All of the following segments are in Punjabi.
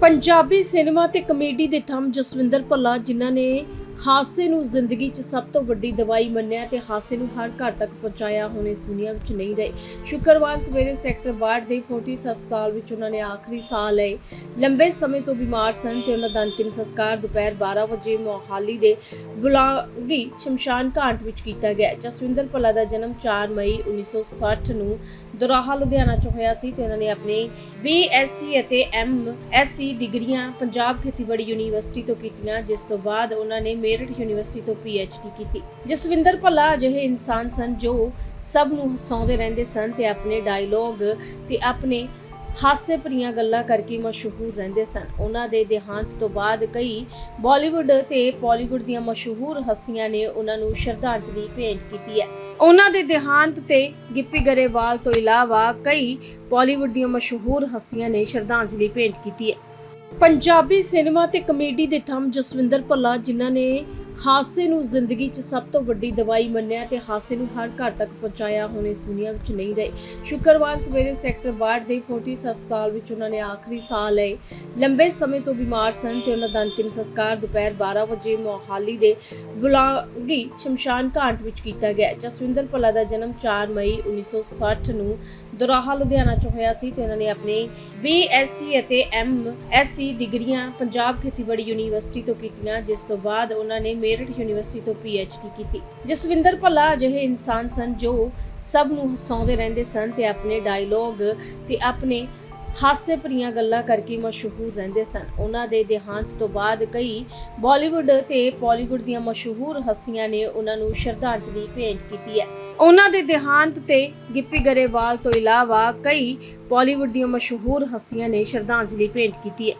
ਪੰਜਾਬੀ ਸਿਨੇਮਾ ਤੇ ਕਮੇਡੀ ਦੇ ਥੰਮ ਜਸਵਿੰਦਰ ਭੱਲਾ, ਜਿਨ੍ਹਾਂ ਨੇ ਹਾਸੇ ਨੂੰ ਜ਼ਿੰਦਗੀ 'ਚ ਸਭ ਤੋਂ ਵੱਡੀ ਦਵਾਈ ਮੰਨਿਆ ਤੇ ਹਾਸੇ ਨੂੰ ਹਰ ਘਰ ਤੱਕ ਪਹੁੰਚਾਇਆ, ਹੁਣ ਇਸ ਦੁਨੀਆ ਵਿੱਚ ਨਹੀਂ ਰਹੇ। ਸ਼ੁੱਕਰਵਾਰ ਸਵੇਰੇ ਸੈਕਟਰ ਵਾਰਡ ਦੇ ਫੋਰਟਿਸ ਹਸਪਤਾਲ ਵਿੱਚ ਉਹਨਾਂ ਨੇ ਆਖਰੀ ਸਾਹ ਲਏ। ਲੰਬੇ ਸਮੇਂ ਤੋਂ ਬਿਮਾਰ ਸਨ ਤੇ ਉਹਨਾਂ ਦਾ ਅੰਤਿਮ ਸੰਸਕਾਰ ਦੁਪਹਿਰ 12 ਵਜੇ ਮੋਹਾਲੀ ਦੇ ਬੁਲਾਗੀ ਸ਼ਮਸ਼ਾਨ ਘਾਟ ਵਿੱਚ ਕੀਤਾ ਗਿਆ। ਜਸਵਿੰਦਰ ਭੱਲਾ ਦਾ ਜਨਮ 4 ਮਈ 1960 ਨੂੰ ਦੁਰਾਹਾ ਲੁਧਿਆਣਾ 'ਚ ਹੋਇਆ ਸੀ ਤੇ ਉਹਨਾਂ ਨੇ ਆਪਣੀ ਬੀਐਸਸੀ ਅਤੇ ਐਮਐਸਸੀ ਡਿਗਰੀਆਂ ਪੰਜਾਬ ਖੇਤੀਬਾੜੀ ਯੂਨੀਵਰਸਿਟੀ ਤੋਂ ਕੀਤੀਆਂ, ਜਿਸ ਤੋਂ ਬਾਅਦ ਉਹਨਾਂ ਨੇ ਮੇਰਠ ਯੂਨੀਵਰਸਿਟੀ ਤੋਂ ਪੀਐਚਡੀ ਕੀਤੀ। ਜਸਵਿੰਦਰ ਭੱਲਾ ਅਜਿਹੇ ਇਨਸਾਨ ਸਨ ਜੋ ਸਭ ਨੂੰ ਹਸਾਉਂਦੇ ਰਹਿੰਦੇ ਸਨ ਤੇ ਆਪਣੇ ਡਾਇਲੋਗ ਤੇ ਆਪਣੇ ਹਾਸੇ ਭਰੀਆਂ ਗੱਲਾਂ ਕਰਕੇ ਮਸ਼ਹੂਰ ਰਹਿੰਦੇ ਸਨ। ਉਹਨਾਂ ਦੇ ਦੇਹਾਂਤ ਤੋਂ ਬਾਅਦ ਕਈ ਬਾਲੀਵੁੱਡ ਤੇ ਬਾਲੀਵੁੱਡ ਦੀਆਂ ਮਸ਼ਹੂਰ ਹਸਤੀਆਂ ਨੇ ਉਹਨਾਂ ਨੂੰ ਸ਼ਰਧਾਂਜਲੀ ਭੇਂਟ ਕੀਤੀ ਹੈ। ਉਹਨਾਂ ਦੇ ਦੇਹਾਂਤ ਤੇ ਗਿੱਪੀ ਗਰੇਵਾਲ ਤੋਂ ਇਲਾਵਾ ਕਈ ਬਾਲੀਵੁੱਡ ਦੀਆਂ ਮਸ਼ਹੂਰ ਹਸਤੀਆਂ ਨੇ ਸ਼ਰਧਾਂਜਲੀ ਭੇਂਟ ਕੀਤੀ ਹੈ। ਪੰਜਾਬੀ ਸਿਨੇਮਾ ਤੇ ਕਮੇਡੀ ਦੇ ਥੰਮ ਜਸਵਿੰਦਰ ਭੱਲਾ, ਜਿਨ੍ਹਾਂ ਨੇ ਹਾਦਸੇ ਨੂੰ ਜ਼ਿੰਦਗੀ 'ਚ ਸਭ ਤੋਂ ਵੱਡੀ ਦਵਾਈ ਮੰਨਿਆ ਤੇ ਹਾਦਸੇ ਨੂੰ ਹਰ ਘਰ ਤੱਕ ਪਹੁੰਚਾਇਆ, ਹੁਣ ਇਸ ਦੁਨੀਆ ਵਿੱਚ ਨਹੀਂ ਰਹੇ। ਸ਼ੁੱਕਰਵਾਰ ਸਵੇਰੇ ਸੈਕਟਰ ਵਾਰਡ ਦੇ ਫੋਰਟਿਸ ਹਸਪਤਾਲ ਵਿੱਚ ਉਹਨਾਂ ਨੇ ਆਖਰੀ ਸਾਹ ਲਏ। ਲੰਬੇ ਸਮੇਂ ਤੋਂ ਬਿਮਾਰ ਸਨ ਤੇ ਉਹਨਾਂ ਦਾ ਅੰਤਿਮ ਸੰਸਕਾਰ ਦੁਪਹਿਰ 12 ਵਜੇ ਮੋਹਾਲੀ ਦੇ ਬੁਲਾਂਗੀ ਸ਼ਮਸ਼ਾਨ ਘਾਟ ਵਿੱਚ ਕੀਤਾ ਗਿਆ, ਜਸਵਿੰਦਰ ਭੱਲਾ ਦਾ ਜਨਮ 4 ਮਈ 1960 ਨੂੰ ਦੁਰਾਹਾ, ਲੁਧਿਆਣਾ 'ਚ ਹੋਇਆ ਸੀ ਤੇ ਉਹਨਾਂ ਨੇ ਆਪਣੀ ਬੀਐਸਸੀ ਅਤੇ ਐਮਐਸਸੀ ਡਿਗਰੀਆਂ ਪੰਜਾਬ ਖੇਤੀਬਾੜੀ ਯੂਨੀਵਰਸਿਟੀ ਤੋਂ ਕੀਤੀਆਂ, ਜਿਸ ਤੋਂ ਬਾਅਦ ਉਹਨਾਂ ਨੇ ਮੇਰਠ ਯੂਨੀਵਰਸਿਟੀ ਤੋਂ ਪੀਐਚਡੀ ਕੀਤੀ। ਜਸਵਿੰਦਰ ਭੱਲਾ ਅਜਿਹੇ ਇਨਸਾਨ ਸਨ ਜੋ ਸਭ ਨੂੰ ਹਸਾਉਂਦੇ ਰਹਿੰਦੇ ਸਨ ਤੇ ਆਪਣੇ ਡਾਇਲੋਗ ਤੇ ਆਪਣੇ ਹਾਸੇ ਭਰੀਆਂ ਗੱਲਾਂ ਕਰਕੇ ਮਸ਼ਹੂਰ ਰਹਿੰਦੇ ਸਨ। ਉਹਨਾਂ ਦੇ ਦੇਹਾਂਤ ਤੋਂ ਬਾਅਦ ਕਈ ਬਾਲੀਵੁੱਡ ਤੇ ਬਾਲੀਵੁੱਡ ਦੀਆਂ ਮਸ਼ਹੂਰ ਹਸਤੀਆਂ ਨੇ ਉਹਨਾਂ ਨੂੰ ਸ਼ਰਧਾਂਜਲੀ ਭੇਂਟ ਕੀਤੀ ਹੈ। ਉਹਨਾਂ ਦੇ ਦੇਹਾਂਤ ਤੇ ਗਿੱਪੀ ਗਰੇਵਾਲ ਤੋਂ ਇਲਾਵਾ ਕਈ ਬਾਲੀਵੁੱਡ ਦੀਆਂ ਮਸ਼ਹੂਰ ਹਸਤੀਆਂ ਨੇ ਸ਼ਰਧਾਂਜਲੀ ਭੇਂਟ ਕੀਤੀ ਹੈ।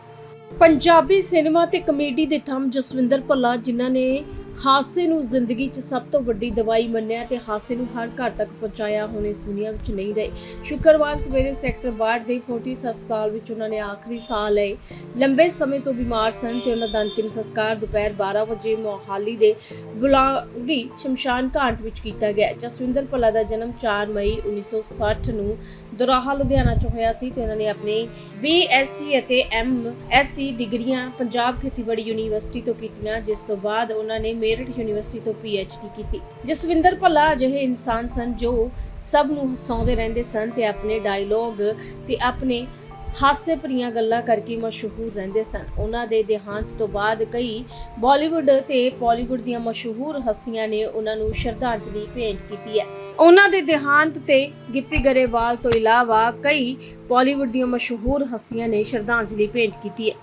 ਪੰਜਾਬੀ ਸਿਨੇਮਾ ਤੇ ਕਮੇਡੀ ਦੇ ਥੰਮ ਜਸਵਿੰਦਰ ਭੱਲਾ ਜਿਨ੍ਹਾਂ ਨੇ ਹਾਦਸੇ ਨੂੰ ਜ਼ਿੰਦਗੀ 'ਚ ਸਭ ਤੋਂ ਵੱਡੀ ਦਵਾਈ ਮੰਨਿਆ ਤੇ ਹਾਦਸੇ ਨੂੰ ਹਰ ਘਰ ਤੱਕ ਪਹੁੰਚਾਇਆ ਹੁਣ ਇਸ ਦੁਨੀਆ ਵਿੱਚ ਨਹੀਂ ਰਹੇ। ਸ਼ੁੱਕਰਵਾਰ ਸਵੇਰੇ ਸੈਕਟਰ ਵਾਰਡ ਦੇ ਫੋਰਟਿਸ ਹਸਪਤਾਲ ਵਿੱਚ ਉਹਨਾਂ ਨੇ ਆਖਰੀ ਸਾਹ ਲਏ। ਲੰਬੇ ਸਮੇਂ ਤੋਂ ਬਿਮਾਰ ਸਨ ਤੇ ਉਹਨਾਂ ਦਾ ਅੰਤਿਮ ਸੰਸਕਾਰ ਦੁਪਹਿਰ 12 ਵਜੇ ਮੋਹਾਲੀ ਦੇ ਬੁਲਾਂਗੀ ਸ਼ਮਸ਼ਾਨ ਘਾਟ ਵਿੱਚ ਕੀਤਾ ਗਿਆ ਜਸਵਿੰਦਰ ਭੱਲਾ ਦਾ ਜਨਮ 4 ਮਈ 1960 ਨੂੰ ਦੁਰਾਹਾ, ਲੁਧਿਆਣਾ 'ਚ ਹੋਇਆ ਸੀ ਤੇ ਉਹਨਾਂ ਨੇ ਆਪਣੀ ਬੀਐਸਸੀ ਅਤੇ ਐਮਐਸਸੀ ਡਿਗਰੀਆਂ ਪੰਜਾਬ ਖੇਤੀਬਾੜੀ ਯੂਨੀਵਰਸਿਟੀ ਤੋਂ ਕੀਤੀਆਂ, ਜਿਸ ਤੋਂ ਬਾਅਦ ਉਹਨਾਂ ਨੇ ਮੇਰਠ ਯੂਨੀਵਰਸਿਟੀ ਤੋਂ ਪੀਐਚਡੀ ਕੀਤੀ। ਜਸਵਿੰਦਰ ਭੱਲਾ ਅਜਿਹੇ ਇਨਸਾਨ ਸਨ ਜੋ ਸਭ ਨੂੰ ਹਸਾਉਂਦੇ ਰਹਿੰਦੇ ਸਨ ਤੇ ਆਪਣੇ ਡਾਇਲੋਗ ਤੇ ਆਪਣੇ ਹਾਸੇ ਭਰੀਆਂ ਗੱਲਾਂ ਕਰਕੇ ਮਸ਼ਹੂਰ ਰਹਿੰਦੇ ਸਨ। ਉਹਨਾਂ ਦੇ ਦੇਹਾਂਤ ਤੋਂ ਬਾਅਦ ਕਈ ਬਾਲੀਵੁੱਡ ਤੇ ਬਾਲੀਵੁੱਡ ਦੀਆਂ ਮਸ਼ਹੂਰ ਹਸਤੀਆਂ ਨੇ ਉਹਨਾਂ ਨੂੰ ਸ਼ਰਧਾਂਜਲੀ ਭੇਂਟ ਕੀਤੀ ਹੈ। ਉਹਨਾਂ ਦੇ ਦੇਹਾਂਤ ਤੇ ਗਿੱਪੀ ਗਰੇਵਾਲ ਤੋਂ ਇਲਾਵਾ ਕਈ ਬਾਲੀਵੁੱਡ ਦੀਆਂ ਮਸ਼ਹੂਰ ਹਸਤੀਆਂ ਨੇ ਸ਼ਰਧਾਂਜਲੀ ਭੇਂਟ ਕੀਤੀ ਹੈ।